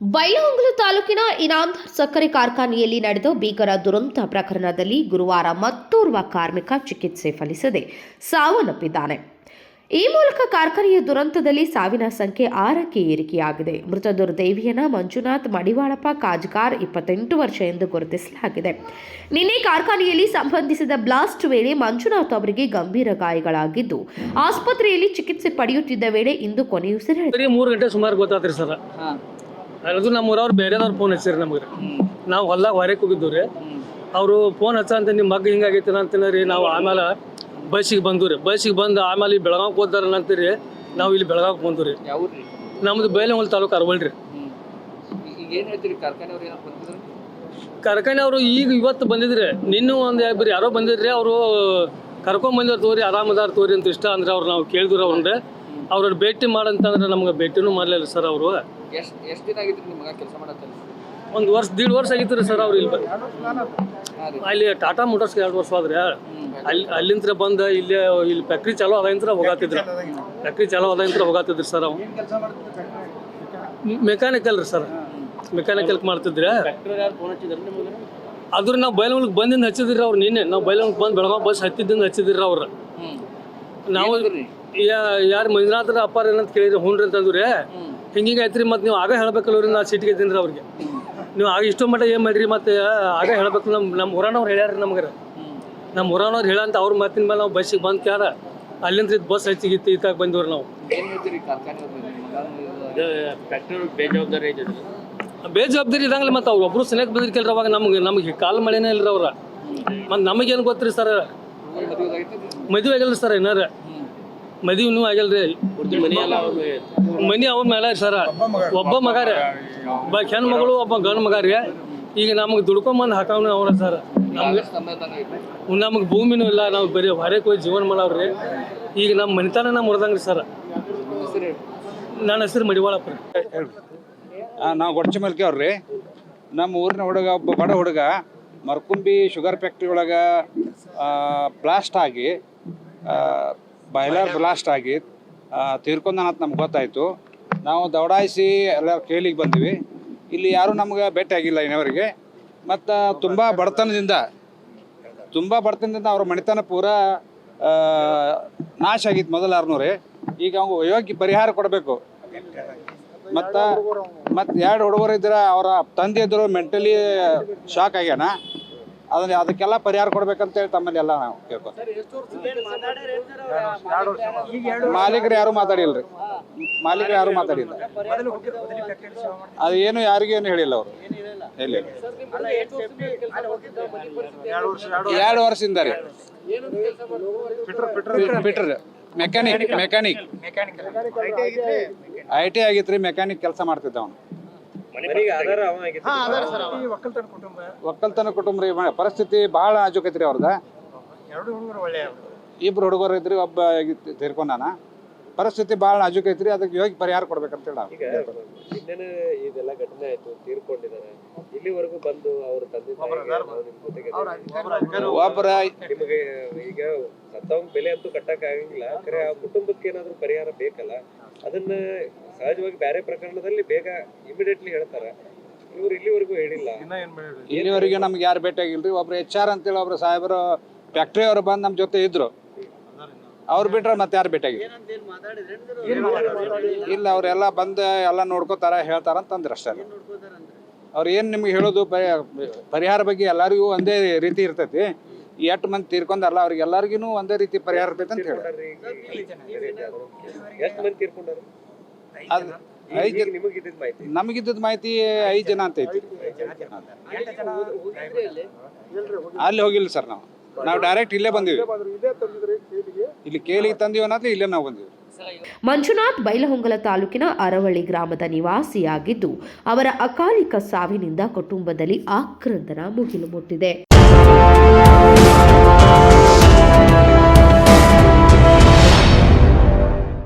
ಬೈಲಹೊಂಗಲ ತಾಲೂಕಿನ ಇನಾಂಧರ್ ಸಕ್ಕರೆ ಕಾರ್ಖಾನೆಯಲ್ಲಿ ನಡೆದ ಭೀಕರ ದುರಂತ ಪ್ರಕರಣದಲ್ಲಿ ಗುರುವಾರ ಮತ್ತೋರ್ವ ಕಾರ್ಮಿಕ ಚಿಕಿತ್ಸೆ ಫಲಿಸದೆ ಸಾವನ್ನಪ್ಪಿದ್ದಾನೆ. ಈ ಮೂಲಕ ಕಾರ್ಖಾನೆಯ ದುರಂತದಲ್ಲಿ ಸಾವಿನ ಸಂಖ್ಯೆ ಆರಕ್ಕೆ ಏರಿಕೆಯಾಗಿದೆ. ಮೃತ ದುರ್ದೈವಿಯನ ಮಂಜುನಾಥ್ ಮಡಿವಾಳಪ್ಪ ಕಾಜ್ಗಾರ್ ಇಪ್ಪತ್ತೆಂಟು ವರ್ಷ ಎಂದು ಗುರುತಿಸಲಾಗಿದೆ. ನಿನ್ನೆ ಕಾರ್ಖಾನೆಯಲ್ಲಿ ಸಂಬಂಧಿಸಿದ ಬ್ಲಾಸ್ಟ್ ವೇಳೆ ಮಂಜುನಾಥ್ ಅವರಿಗೆ ಗಂಭೀರ ಗಾಯಗಳಾಗಿದ್ದು ಆಸ್ಪತ್ರೆಯಲ್ಲಿ ಚಿಕಿತ್ಸೆ ಪಡೆಯುತ್ತಿದ್ದ ವೇಳೆ ಇಂದು ಕೊನೆಯುಸಿರೆಳೆದರು ಅದು ನಮ್ಮ ಊರವ್ರು ಬೇರೆದವ್ರು ಫೋನ್ ಹಚ್ಚಿರಿ ನಮಗೆ. ನಾವು ಹೊಲ್ದಾಗ ಹೊರಗೆ ಹೋಗಿದ್ದು ರೀ ಅವರು ಫೋನ್ ಹಚ್ಚ ಅಂತ ನಿಮ್ಮ ಮಗ್ ಹಿಂಗಾಗೈತೆ ಅಂತೇಳಿ ರೀ ನಾವು ಆಮೇಲೆ ಬಸ್ಸಿಗೆ ಬಂದು ರೀ ಬಸ್ಸಿಗೆ ಬಂದು ಆಮೇಲೆ ಇಲ್ಲಿ ಬೆಳಗಾವ್ಗೆ ಹೋದಾರ ಅಂತೀರಿ ನಾವು ಇಲ್ಲಿ ಬೆಳಗಾವ್ಗೆ ಬಂದು ರೀ ನಮ್ದು ಬೈಲಹೊಂಗಲ ತಾಲೂಕು ಅರವಲ್ ರೀ ಹ್ಞೂ ಈಗ ಏನು ಹೇಳ್ತೀರಿ ಕಾರ್ಖಾನೆಯವ್ರು ಏನೋ ಬಂದಿದ್ರು? ಕಾರ್ಖಾನೆ ಅವರು ಈಗ ಇವತ್ತು ಬಂದಿದ್ರಿ. ನಿನ್ನೂ ಒಂದು ಇಬ್ಬರು ಯಾರೋ ಬಂದಿದ್ರಿ ಅವರು ಕರ್ಕೊಂಡ್ ಬಂದಿವ್ರು ತೋರಿ ಆರಾಮದಾರ ತೋರಿ ಅಂತ ಇಷ್ಟ ಅಂದ್ರೆ ಅವ್ರು ನಾವು ಕೇಳಿದ್ರು ಅವ್ರೆ ಅವ್ರ ಭೇಟಿ ಮಾಡಂತಂದ್ರೆ ನಮ್ಗೆ ಭೇಟಿನೂ ಮಾಡಲಿಲ್ಲ ಸರ್ ಅವರು. ಎಷ್ಟು ಎಷ್ಟು ದಿನ ಆಗಿತ್ತು ನಿಮ್ಮ ಮಗ ಕೆಲಸ ಮಾಡತ್ತಲ್ಲ ಒಂದು ವರ್ಷ ದೀಡ್ ವರ್ಷ ಆಗಿತ್ತು ರೀ ಸರ್ ಅವ್ರು ಇಲ್ಲಿ ಅಲ್ಲಿ ಟಾಟಾ ಮೋಟರ್ಸ್ ಎರಡು ವರ್ಷ ಆದ್ರೆ. ಅಲ್ಲಿ ಅಲ್ಲಿಂದ ಬಂದ ಇಲ್ಲಿ ಇಲ್ಲಿ ಫ್ಯಾಕ್ಟ್ರಿ ಚಾಲೋ ಅದಂತ್ರ ಹೋಗಾತಿದ್ರು. ಫ್ಯಾಕ್ಟ್ರಿ ಚಾಲೋ ಅದಂತ್ರ ಹೋಗಾತಿದ್ರು ಸರ್ ಅವ್. ಮೆಕ್ಯಾನಿಕಲ್ ರೀ ಸರ್. ಮೆಕ್ಯಾನಿಕಲ್ ಮಾಡ್ತಿದ್ರೆ. ಅದ್ರ? ನಾವು ಬೈಲಂಗ್ಲಿಗೆ ಬಂದಿಂದ ಹಚ್ಚಿದ್ರಿ ಅವ್ರು ನಿನ್ನೆ. ನಾವು ಬೈಲಂಗ್ ಬಂದು ಬೆಳಗಾವ್ ಬಸ್ ಹತ್ತಿದ್ದಿಂದ ಹಚ್ಚಿದ್ರಿ ಅವ್ರು. ನಾವು ಯಾರು ಮಂಜುನಾಥರ ಅಪ್ಪಾರ ಏನಂತ ಕೇಳಿದ್ರೆ ಹ್ಞೂ ಅಂತಂದ್ರೆ. ಹಿಂಗಿಂಗೆ ಐತ್ರಿ ಮತ್ತೆ ನೀವು ಆಗ ಹೇಳ್ಬೇಕಲ್ರಿ ನಾ ಸಿಟ್ಟಿಗೆ ಗೆದ್ದೀನಿ ರೀ ಅವ್ರಿಗೆ. ನೀವು ಆಗ ಇಷ್ಟೋ ಮಟ್ಟ ಏನು ಮಾಡಿರಿ ಮತ್ತೆ ಆಗ ಹೇಳ್ಬೇಕು ನಮ್ಮ ನಮ್ಮ ಊರಾನವ್ರು ಹೇಳ್ಯಾರ ನಮ್ಗೆ. ನಮ್ಮ ಊರಾನವ್ರು ಹೇಳಂತ ಅವ್ರ ಮಾತಿನ ಮೇಲೆ ನಾವು ಬಸ್ಸಿಗೆ ಬಂದು ಕ್ಯಾರ ಅಲ್ಲಿಂದ ಇದ್ ಬಸ್ ಹಚ್ಚಿಗಿತ್ತು ಈತಾಗ ಬಂದಿವ್ರಿ ನಾವು. ಬೇಜವಾಬ್ದಾರಿ ಬೇಜವಾಬ್ದಾರಿ ಇದಂಗಲ್ಲ ಮತ್ತೆ ಅವ್ರು ಒಬ್ರು ಸನಿಯಕ್ಕೆ ಬಂದಿರ್ಕಲ್ರಿ ಅವಾಗ ನಮ್ಗೆ ನಮಗೆ ಕಾಲು ಮಳೆನೇ ಇಲ್ರಿ ಅವ್ರ. ಮತ್ತು ನಮಗೇನು ಗೊತ್ತ್ರಿ ಸರ್? ಮದುವೆ ಆಗಿಲ್ಲ ಸರ್ ಏನಾರ ಮದುವೆ ಇನ್ನೂ ಆಗಿಲ್ರಿ. ಮನೆ ಅವ್ರ ಮೇಲೆ ಸರ, ಒಬ್ಬ ಮಗ ರೀ ಒಬ್ಬ ಹೆಣ್ಣು ಮಗಳು, ಒಬ್ಬ ಗಂಡು ಮಗ ರೀ ಈಗ ನಮಗೆ ದುಡ್ಕೊಂಬಂದು ಹಾಕವ್ನ ಅವ್ರ ಸರ್. ನಮ್ಗೆ ನಮಗೆ ಭೂಮಿನೂ ಇಲ್ಲ, ನಾವು ಬರೀ ಹೊರಗೆ ಹೋಗಿ ಜೀವನ ಮಾಡವ್ರಿ. ಈಗ ನಮ್ಮ ಮನಿತನ ನಮ್ಮ ಮುರಿದಂಗ್ರಿ ಸರ್. ನನ್ನ ಹೆಸರು ಮಡಿವಾಳಪ್ಪ. ನಾವು ಗೊಡ್ಚಿಮಲ್ಕಿ ಅವ್ರಿ ನಮ್ಮ ಊರಿನ ಹುಡುಗ, ಒಬ್ಬ ಬಡ ಹುಡುಗ, ಮರ್ಕುಂಬಿ ಶುಗರ್ ಫ್ಯಾಕ್ಟ್ರಿ ಒಳಗೆ ಬ್ಲಾಸ್ಟ್ ಆಗಿ ಬಾಯ್ಲರ್ ಬ್ಲಾಸ್ಟ್ ಆಗಿ ತೀರ್ಕೊಂಡನಂತ ನಮ್ಗೆ ಗೊತ್ತಾಯಿತು. ನಾವು ದೌಡಾಯಿಸಿ ಎಲ್ಲ ಕೇಳಿಗೆ ಬಂದ್ವಿ. ಇಲ್ಲಿ ಯಾರೂ ನಮ್ಗೆ ಭೇಟಿ ಆಗಿಲ್ಲ ಇನ್ನವರಿಗೆ. ಮತ್ತು ತುಂಬ ಬಡತನದಿಂದ ತುಂಬ ಬಡತನದಿಂದ ಅವ್ರ ಮನೆತನ ಪೂರ ನಾಶ ಆಗಿತ್ತು ಮೊದಲು ಆರ್ನೂರೇ. ಈಗ ಅವ್ಗೆ ಯೋಗ್ಯ ಪರಿಹಾರ ಕೊಡಬೇಕು. ಮತ್ತು ಮತ್ತು ಎರಡು ಹುಡುಗರು ಇದ್ರ ಅವರ ತಂದೆ ಇದ್ರು ಮೆಂಟಲಿ ಶಾಕ್ ಆಗ್ಯಾನ. ಅದನ್ನ ಅದಕ್ಕೆಲ್ಲ ಪರಿಹಾರ ಕೊಡ್ಬೇಕಂತೇಳಿ ತಮ್ಮಲ್ಲಿ ಎಲ್ಲ ನಾವು ಕೇಳ್ಕೊತೀವಿ. ಮಾಲೀಕರು ಯಾರು ಮಾತಾಡಿಲ್ರಿ. ಮಾಲೀಕರು ಯಾರು ಮಾತಾಡಿಲ್ಲ. ಅದು ಏನು ಯಾರಿಗೂ ಏನು ಹೇಳಿಲ್ಲ ಅವರು. ಇಲ್ಲ ಎರಡು ವರ್ಷದಿಂದ ರೀ ಬಿಟ್ರಿ ಮೆಕ್ಯಾನಿಕ್ ಮೆಕ್ಯಾನಿಕ್ ಐ ಟಿ ಆಗಿತ್ರಿ ಮೆಕ್ಯಾನಿಕ್ ಕೆಲಸ ಮಾಡ್ತಿದ್ದ? ಅವನು ಒಕ್ಕಲ್ತನ ಕುಟುಂಬ ರೀ ಪರಿಸ್ಥಿತಿ ಬಹಳ ನಾಜುಕೈತ್ರಿ ಅವ್ರದ. ಇಬ್ರು ಹುಡುಗರು ಇದ್ರಿ ಒಬ್ಬ ತೀರ್ಕೊಂಡಾನ? ಪರಿಸ್ಥಿತಿ ಬಹಳ ನಾಜೂಕೈತ್ರಿ ಅದಕ್ಕೆ ಯೋಗಿ ಪರಿಹಾರ ಕೊಡ್ಬೇಕಂತೇಳಿ ನಾವು. ಇನ್ನೇನು ಇದೆಲ್ಲ ಘಟನೆ ಆಯ್ತು ತೀರ್ಕೊಂಡಿದ್ದಾರೆ. ಇಲ್ಲಿವರೆಗೂ ಬಂದು ಅವ್ರ ತಂದೆ. ಒಬ್ಬರ ನಿಮಗೆ ಈಗ ಸತ್ತವಂಗ್ ಬೆಲೆ ಅಂತೂ ಕಟ್ಟಕ್ ಆಗಂಗಿಲ್ಲ. ಖರೆ ಆ ಕುಟುಂಬಕ್ಕೆ ಏನಾದ್ರು ಪರಿಹಾರ ಬೇಕಲ್ಲ? ಅದನ್ನ ಸಹಜವಾಗಿ ಬೇರೆ ಪ್ರಕರಣದಲ್ಲಿ ಬೇಗ ಇಮಿಡಿಯೇಟ್ಲಿ ಹೇಳ್ತಾರ. ಇವ್ರು ಇಲ್ಲಿವರೆಗೂ ಹೇಳಿಲ್ಲ. ಇಲ್ಲಿವರೆಗೆ ನಮ್ಗೆ ಯಾರು ಭೇಟಿಯಾಗಿಲ್ರಿ? ಒಬ್ರು ಎಚ್ ಆರ್ ಅಂತೇಳಿ ಒಬ್ರು ಸಾಹೇಬರು ಫ್ಯಾಕ್ಟ್ರಿ ಅವರು ಬಂದು ನಮ್ಮ ಜೊತೆ ಇದ್ರು. ಅವ್ರು ಬಿಟ್ರೆ ಮತ್ತೆ ಯಾರು ಭೇಟಿಯಾಗಿ ಇಲ್ಲ ಅವರೆಲ್ಲ ಬಂದು ಎಲ್ಲ ನೋಡ್ಕೋತಾರ ಹೇಳ್ತಾರ ಅಂತಂದ್ರೆ ಅಷ್ಟೇ ಅವ್ರು ಏನು ನಿಮ್ಗೆ ಹೇಳೋದು ಪರಿ- ಪರಿಹಾರ ಬಗ್ಗೆ ಎಲ್ಲರಿಗೂ ಒಂದೇ ರೀತಿ ಇರ್ತೈತಿ. ಎಷ್ಟು ಮಂದಿ ತೀರ್ಕೊಂಡಲ್ಲ ಅವ್ರಿಗೆ ಎಲ್ಲರಿಗೂ ಒಂದೇ ರೀತಿ ಪರಿಹಾರ ಇರ್ತೈತೆ ಅಂತ ಹೇಳಿ. ನಮಗಿದ್ದ ಮಾಹಿತಿ. ಐದು ಜನ ಅಂತ ಐತಿ. ಅಲ್ಲಿ ಹೋಗಿಲ್ಲ ಸರ್ ನಾವು. ನಾವು ಡೈರೆಕ್ಟ್ ಇಲ್ಲೇ ಬಂದಿವಿ. ಇಲ್ಲಿ ಕೇಳಿ ತಂದೀವಿ ಅನ್ನೋದು ಇಲ್ಲೇ ನಾವು ಬಂದಿವಿ. ಮಂಜುನಾಥ್ ಬೈಲಹೊಂಗಲ ತಾಲೂಕಿನ ಅರವಳ್ಳಿ ಗ್ರಾಮದ ನಿವಾಸಿಯಾಗಿದ್ದು ಅವರ ಅಕಾಲಿಕ ಸಾವಿನಿಂದ ಕುಟುಂಬದಲ್ಲಿ ಆಕ್ರಂದನ ಮುಗಿಲು ಮುಟ್ಟಿದೆ.